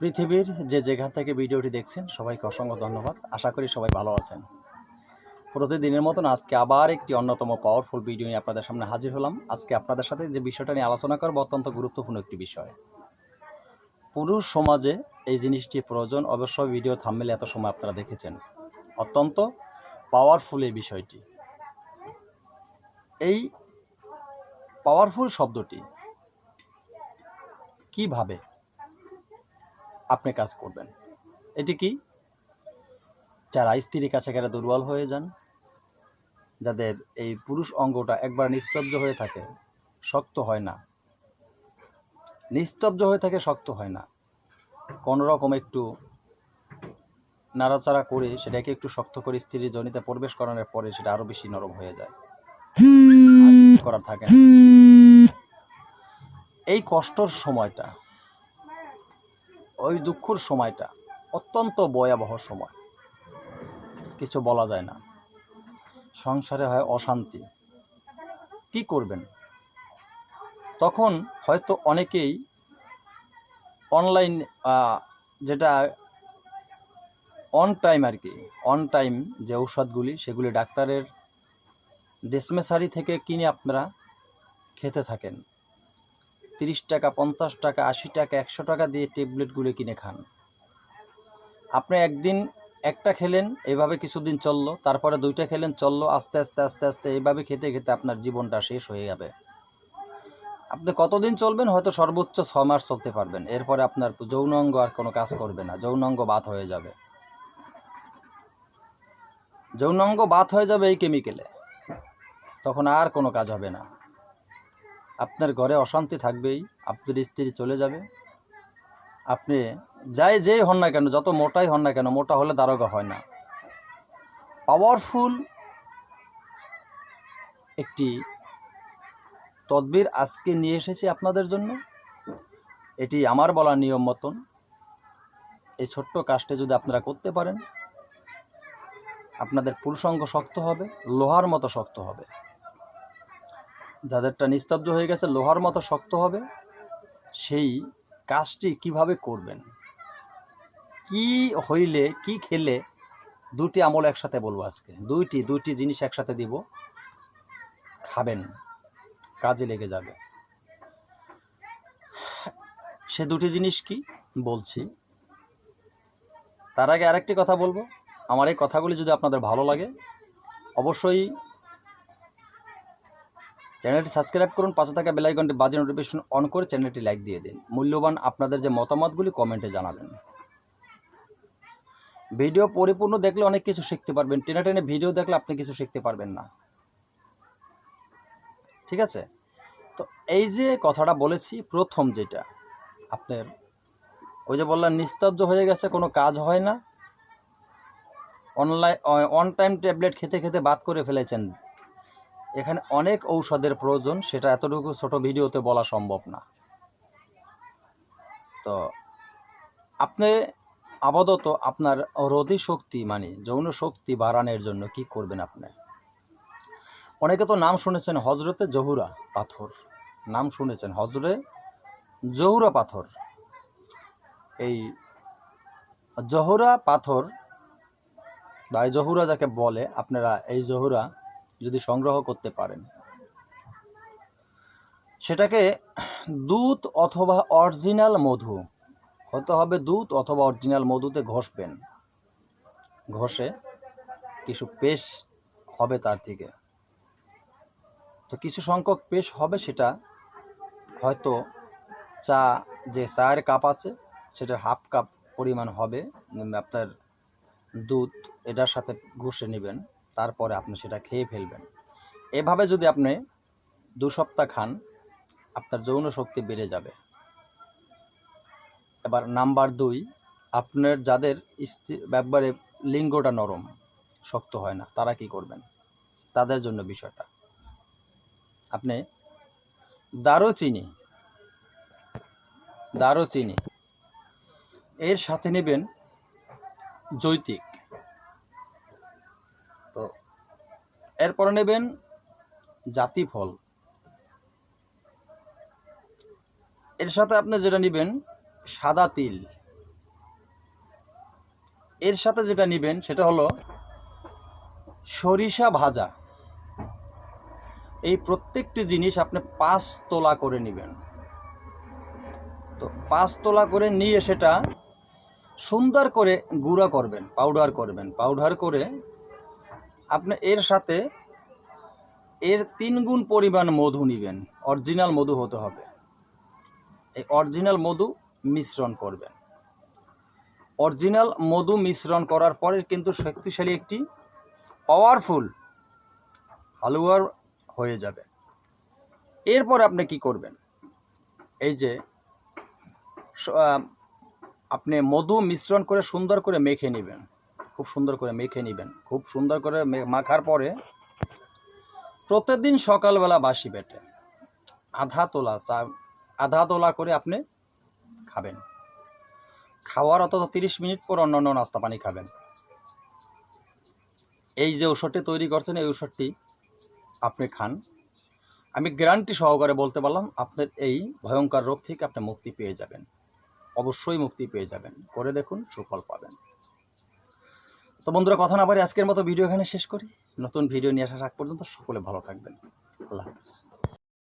পৃথিবীর যে যেখান থেকে ভিডিওটি দেখছেন, সবাইকে অসংখ্য ধন্যবাদ। আশা করি সবাই ভালো আছেন। প্রতিদিনের মতন আজকে আবার একটি অন্যতম পাওয়ারফুল ভিডিও নিয়ে আপনাদের সামনে হাজির হলাম। আজকে আপনাদের সাথে যে বিষয়টা নিয়ে আলোচনা করব অত্যন্ত গুরুত্বপূর্ণ একটি বিষয়। পুরুষ সমাজে এই জিনিসটি প্রয়োজন। অবশ্যই ভিডিও থামমেলে এত সময় আপনারা দেখেছেন। অত্যন্ত পাওয়ারফুল এই বিষয়টি। এই পাওয়ারফুল শব্দটি কীভাবে আপনি কাজ করবেন। এটি কি? যারা স্ত্রীর কাছে গেলে দুর্বল হয়ে যান, যাদের এই পুরুষ অঙ্গটা একবার নিস্তব্ধ হয়ে থাকে, শক্ত হয় না। নিস্তব্ধ হয়ে থাকে, শক্ত হয় না। কোনো রকম একটু নাড়াচাড়া করে সেটাকে একটু শক্ত করে স্ত্রীর জনিতে প্রবেশ করানোর পরে সেটা আরও বেশি নরম হয়ে যায়। করার থাকে না। এই কষ্টর সময়টা ওই দুঃখর সময়টা, অত্যন্ত ভয়াবহ সময়। কিছু বলা যায় না। সংসারে হয় অশান্তি। কি করবেন? তখন হয়তো অনেকেই অনলাইন যেটা অন টাইম আর কি অন টাইম যে ঔষধগুলি, সেগুলি ডাক্তারের ডিসমেসারি থেকে কিনে আপনারা খেতে থাকেন। তিরিশ টাকা, পঞ্চাশ টাকা, আশি টাকা, একশো টাকা দিয়ে ট্যাবলেটগুলো কিনে খান। আপনি একদিন একটা খেলেন, এভাবে কিছুদিন চলল, তারপরে দুইটা খেলেন, চলল, আস্তে আস্তে আস্তে আস্তে এইভাবে খেতে খেতে আপনার জীবনটা শেষ হয়ে যাবে। আপনি কতদিন চলবেন হয়তো সর্বোচ্চ ছ মাস চলতে পারবেন, এরপরে আপনার যৌনাঙ্গ আর কোনো কাজ করবে না যৌনাঙ্গ বাত হয়ে যাবে। যৌনাঙ্গ বাত হয়ে যাবে এই কেমিক্যালে তখন আর কোনো কাজ হবে না। আপনার ঘরে অশান্তি থাকবেই, আপনার স্ত্রী চলে যাবে। আপনি যাই, যেই হন না কেন, যত মোটাই হন না কেন, মোটা হলে দারোগা হয় না। পাওয়ারফুল একটি তদবির আজকে নিয়ে এসেছি আপনাদের জন্য। এটি আমার বলা নিয়ম মতন। এই ছোট্ট কাজটা যদি আপনারা করতে পারেন, আপনাদের পুরুষাঙ্গ শক্ত হবে, লোহার মতো শক্ত হবে। যাদেরটা নিস্তব্ধ হয়ে গেছে, লোহার মতো শক্ত হবে, সেই কাজটি কীভাবে করবেন? কি হইলে, কি খেলে দুটি আমল একসাথে বলব আজকে। দুইটি দুইটি জিনিস একসাথে দিব, খাবেন, কাজে লেগে যাবে। সে দুটি জিনিস কি বলছি? তার আগে আরেকটি কথা বলব। আমার এই কথাগুলি যদি আপনাদের ভালো লাগে, অবশ্যই চ্যানেলটি সাবস্ক্রাইব করুন, পাশে থাকা বেলাইকনটি বাজে নোটিফিকেশন অন করে চ্যানেলটি লাইক দিয়ে দিন। মূল্যবান আপনাদের যে মতামতগুলি কমেন্টে জানাবেন। ভিডিও পরিপূর্ণ দেখলে অনেক কিছু শিখতে পারবেন। টেনে টেনে ভিডিও দেখলে আপনি কিছু শিখতে পারবেন না। ঠিক আছে? তো এই যে কথাটা বলেছি, প্রথম যেটা, আপনার ওই যে বললাম, নিস্তব্ধ হয়ে গেছে, কোনো কাজ হয় না। অনলাইন অন টাইম ট্যাবলেট খেতে খেতে বাদ করে ফেলেছেন এখানে অনেক ঔষধের প্রয়োজন, সেটা এতটুকু ছোট ভিডিওতে বলা সম্ভব না। তো আপনি আপাতত আপনার রোধী শক্তি মানে যৌন শক্তি বাড়ানোর জন্য কি করবেন আপনি? অনেকে তো নাম শুনেছেন হজরতে জহুরা পাথর। নাম শুনেছেন হজরে জহুরা পাথর। এই জহুরা পাথর, বা জহুরা যাকে বলে, আপনারা এই জহুরা যদি সংগ্রহ করতে পারেন। সেটাকে দুধ অথবা অরিজিনাল মধু হতে হবে দুধ অথবা অরিজিনাল মধুতে ঘষবেন। ঘষে কিছু পেশ হবে তার থেকে। তো কিছু সংখ্যক পেশ হবে সেটা হয়তো চা যে চায়ের কাপ আছে সেটা হাফ কাপ পরিমাণ হবে। আপনার দুধ এটার সাথে ঘষে নেবেন। তারপরে আপনি সেটা খেয়ে ফেলবেন। এভাবে যদি আপনি দু সপ্তাহ খান, আপনার যৌন শক্তি বেড়ে যাবে। এবার নাম্বার দুই, আপনার যাদের স্ত্রী একবারে লিঙ্গটা নরম, শক্ত হয় না, তারা কি করবেন? তাদের জন্য বিষয়টা। আপনি দারুচিনি দারুচিনি, এর সাথে নেবেন জৈতিক তো এরপরে নেবেন জাতি ফল। এর সাথে আপনি যেটা নেবেন সাদা তিল। এর সাথে যেটা নেবেন সেটা হলো সরিষা ভাজা। এই প্রত্যেকটি জিনিস আপনি পাঁচ তোলা করে নেবেন। তো পাঁচ তোলা করে নিয়ে সেটা সুন্দর করে গুঁড়া করবেন পাউডার করবেন। পাউডার করে আপনি এর সাথে এর তিন গুণ পরিমাণ মধু নেবেন। অরিজিনাল মধু হতে হবে। এই অরিজিনাল মধু মিশ্রণ করবেন। অরিজিনাল মধু মিশ্রণ করার পরে কিন্তু শক্তিশালী একটি পাওয়ারফুল হালুয়ার হয়ে যাবে। এরপর আপনি কি করবেন? এই যে আপনি মধু মিশ্রণ করে সুন্দর করে মেখে নেবেন। খুব সুন্দর করে মেখে নেবেন। খুব সুন্দর করে মাখার পরে প্রতিদিন সকালবেলা বাসি পেটে আধা তোলা চা, আধা তোলা করে আপনি খাবেন। খাওয়ার অন্তত তিরিশ মিনিট পর অন্যান্য নাস্তা পানি খাবেন। এই যে ঔষধটি তৈরি করছেন, এই ঔষধটি আপনি খান। আমি গ্যারান্টি সহকারে বলতে পারলাম, আপনার এই ভয়ঙ্কর রোগ থেকে আপনি মুক্তি পেয়ে যাবেন। অবশ্যই মুক্তি পেয়ে যাবেন। করে দেখুন, সুফল পাবেন। তো বন্ধুরা, কথা না পারি আজকের মতো ভিডিও এখানে শেষ করি। নতুন ভিডিও নিয়ে আসা আগ পর্যন্ত সকলে ভালো থাকবেন। আল্লাহ হাফিজ।